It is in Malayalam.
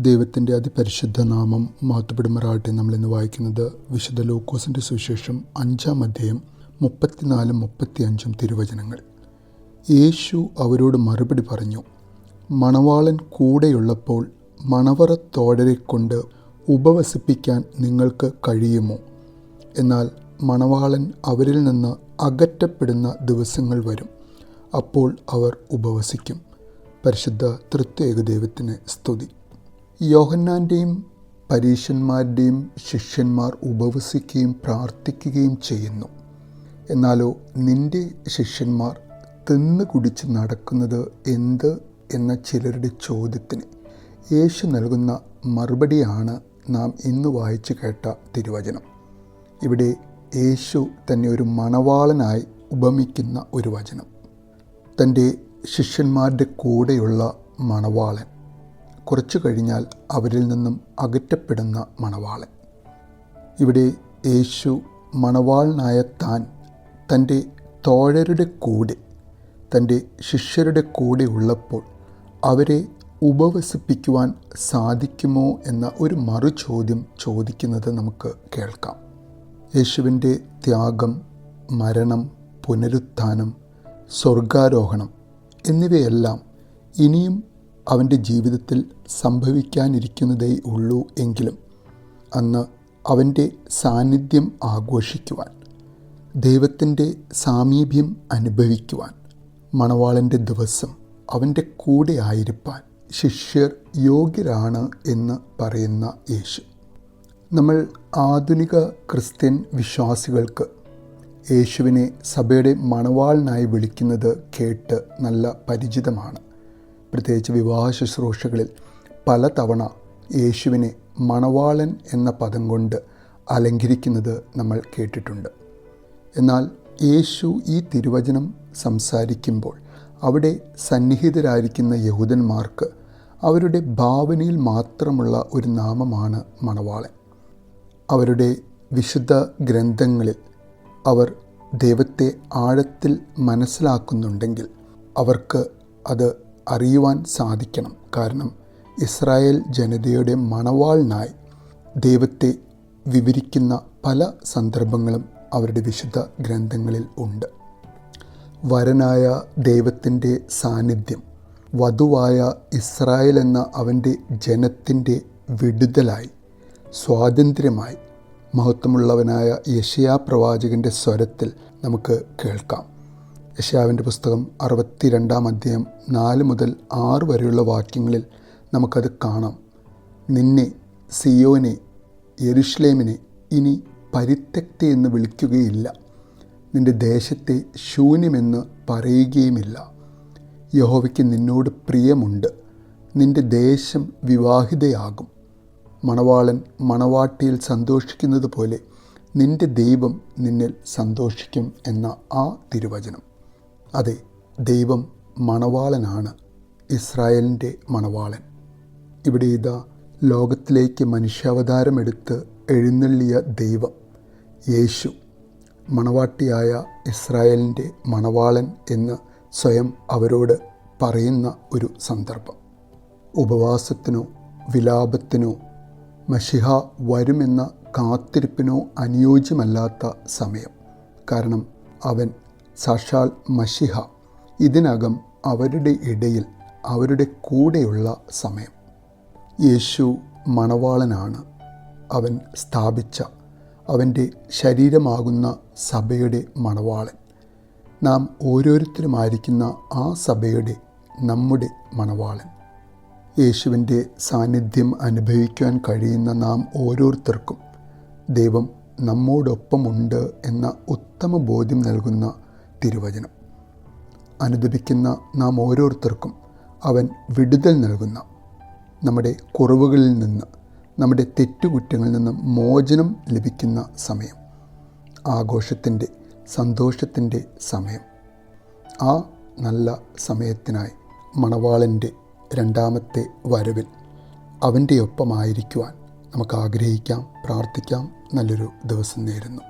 ദൈവത്തിന്റെ അതിപരിശുദ്ധ നാമം മാത്തുപിടുമറാട്ടെ നമ്മളിന്ന് വായിക്കുന്നത് വിശുദ്ധ ലൂക്കോസിന്റെ സുവിശേഷം അഞ്ചാം അധ്യായം മുപ്പത്തിനാലും മുപ്പത്തിയഞ്ചും തിരുവചനങ്ങൾ. യേശു അവരോട് മറുപടി പറഞ്ഞു മണവാളൻ കൂടെയുള്ളപ്പോൾ മണവറ തോടരെ കൊണ്ട് ഉപവസിപ്പിക്കാൻ നിങ്ങൾക്ക് കഴിയുമോ? എന്നാൽ മണവാളൻ അവരിൽ നിന്ന് അകറ്റപ്പെടുന്ന ദിവസങ്ങൾ വരും അപ്പോൾ അവർ ഉപവസിക്കും. പരിശുദ്ധ തൃത്യേക ദൈവത്തിന് സ്തുതി. യോഹന്നാന്റെയും പരീശന്മാരുടെയും ശിഷ്യന്മാർ ഉപവസിക്കുകയും പ്രാർത്ഥിക്കുകയും ചെയ്യുന്നു. എന്നാലോ നിന്റെ ശിഷ്യന്മാർ തിന്ന് കുടിച്ച് നടക്കുന്നത് എന്ത്? എന്ന ചിലരുടെ ചോദ്യത്തിന് യേശു നൽകുന്ന മറുപടിയാണ് നാം ഇന്ന് വായിച്ചു കേട്ട തിരുവചനം. ഇവിടെ യേശു തന്നെ ഒരു മണവാളനായി ഉപമിക്കുന്ന ഒരു വചനം. തന്റെ ശിഷ്യന്മാരുടെ കൂടെയുള്ള മണവാളൻ. കുറച്ചു കഴിഞ്ഞാൽ അവരിൽ നിന്നും അകറ്റപ്പെടുന്ന മണവാളൻ. ഇവിടെ യേശു മണവാളനായ താൻ തന്റെ തോഴരുടെ കൂടെ തന്റെ ശിഷ്യരുടെ കൂടെ ഉള്ളപ്പോൾ അവരെ ഉപവസിപ്പിക്കുവാൻ സാധിക്കുമോ എന്ന ഒരു മറു ചോദ്യം ചോദിക്കുന്നത് നമുക്ക് കേൾക്കാം. യേശുവിന്റെ ത്യാഗം മരണം പുനരുത്ഥാനം സ്വർഗാരോഹണം എന്നിവയെല്ലാം ഇനിയും അവന്റെ ജീവിതത്തിൽ സംഭവിക്കാനിരിക്കുന്നതേ ഉള്ളൂ എങ്കിലും അന്ന് അവന്റെ സാന്നിധ്യം ആഘോഷിക്കുവാൻ ദൈവത്തിന്റെ സാമീപ്യം അനുഭവിക്കുവാൻ മണവാളന്റെ ദിവസം അവന്റെ കൂടെ ആയിരിപ്പാൻ ശിഷ്യർ യോഗ്യരാണ് എന്ന് പറയുന്ന യേശു. നമ്മൾ ആധുനിക ക്രിസ്ത്യൻ വിശ്വാസികൾക്ക് യേശുവിനെ സഭയുടെ മണവാളനായി വിളിക്കുന്നത് കേട്ട് നല്ല പരിചിതമാണ്. പ്രത്യേകിച്ച് വിവാഹ ശുശ്രൂഷകളിൽ പലതവണ യേശുവിനെ മണവാളൻ എന്ന പദം കൊണ്ട് അലങ്കരിക്കുന്നത് നമ്മൾ കേട്ടിട്ടുണ്ട്. എന്നാൽ യേശു ഈ തിരുവചനം സംസാരിക്കുമ്പോൾ അവിടെ സന്നിഹിതരായിരിക്കുന്ന യഹൂദന്മാർക്ക് അവരുടെ ഭാവനയിൽ മാത്രമുള്ള ഒരു നാമമാണ് മണവാളൻ. അവരുടെ വിശുദ്ധ ഗ്രന്ഥങ്ങളിൽ അവർ ദൈവത്തെ ആഴത്തിൽ മനസ്സിലാക്കുന്നുണ്ടെങ്കിൽ അവർക്ക് അത് അറിയുവാൻ സാധിക്കണം. കാരണം ഇസ്രായേൽ ജനതയുടെ മണവാളിനായി ദൈവത്തെ വിവരിക്കുന്ന പല സന്ദർഭങ്ങളും അവരുടെ വിശുദ്ധ ഗ്രന്ഥങ്ങളിൽ ഉണ്ട്. വരനായ ദൈവത്തിന്റെ സാന്നിധ്യം വധുവായ ഇസ്രായേൽ എന്ന അവന്റെ ജനത്തിന്റെ വിടുതലായി സ്വാതന്ത്ര്യമായി മഹത്വമുള്ളവനായ യശയാ പ്രവാചകന്റെ സ്വരത്തിൽ നമുക്ക് കേൾക്കാം. യശയാവിന്റെ പുസ്തകം അറുപത്തി രണ്ടാം അധ്യായം നാല് മുതൽ ആറ് വരെയുള്ള വാക്യങ്ങളിൽ നമുക്കത് കാണാം. നിന്നെ സിയോനെ യെരുഷ്ലേമിനെ ഇനി പരിത്യക്തി എന്ന് വിളിക്കുകയില്ല. നിന്റെ ദേശത്തെ ശൂന്യമെന്ന് പറയുകയുമില്ല. യഹോവയ്ക്ക് നിന്നോട് പ്രിയമുണ്ട്. നിന്റെ ദേശം വിവാഹിതയാകും. മണവാളൻ മണവാട്ടിയിൽ സന്തോഷിക്കുന്നത് പോലെ നിന്റെ ദൈവം നിന്നിൽ സന്തോഷിക്കും എന്ന ആ തിരുവചനം. അതെ ദൈവം മണവാളനാണ്. ഇസ്രായേലിന്റെ മണവാളൻ. ഇവിടെ ഇതാ ലോകത്തിലേക്ക് മനുഷ്യാവതാരമെടുത്ത് എഴുന്നള്ളിയ ദൈവം. യേശു മണവാട്ടിയായ ഇസ്രായേലിന്റെ മണവാളൻ എന്ന് സ്വയം അവരോട് പറയുന്ന ഒരു സന്ദർഭം. ഉപവാസത്തിനോ വിലാപത്തിനോ മഷിഹ വരുമെന്ന കാത്തിരിപ്പിനോ അനുയോജ്യമല്ലാത്ത സമയം. കാരണം അവൻ സാക്ഷാൽ മഷിഹ ഇതിനകം അവരുടെ ഇടയിൽ അവരുടെ കൂടെയുള്ള സമയം. യേശു മണവാളനാണ്. അവൻ സ്ഥാപിച്ച അവന്റെ ശരീരമാകുന്ന സഭയുടെ മണവാളൻ. നാം ഓരോരുത്തരുമായിരിക്കുന്ന ആ സഭയുടെ നമ്മുടെ മണവാളൻ. യേശുവിന്റെ സാന്നിധ്യം അനുഭവിക്കാൻ കഴിയുന്ന നാം ഓരോരുത്തർക്കും ദൈവം നമ്മോടൊപ്പമുണ്ട് എന്ന ഉത്തമ ബോധ്യം നൽകുന്ന തിരുവചനം. അനുദപിക്കുന്ന നാം ഓരോരുത്തർക്കും അവൻ വിടുതൽ നൽകുന്ന നമ്മുടെ കുറവുകളിൽ നിന്ന് നമ്മുടെ തെറ്റുകുറ്റങ്ങളിൽ നിന്ന് മോചനം ലഭിക്കുന്ന സമയം. ആഘോഷത്തിന്റെ സന്തോഷത്തിന്റെ സമയം. ആ നല്ല സമയത്തിനായി മണവാളന്റെ രണ്ടാമത്തെ വരവിൽ അവന്റെ ഒപ്പമായിരിക്കുവാൻ നമുക്ക് ആഗ്രഹിക്കാം പ്രാർത്ഥിക്കാം. നല്ലൊരു ദിവസം നേരുന്നു.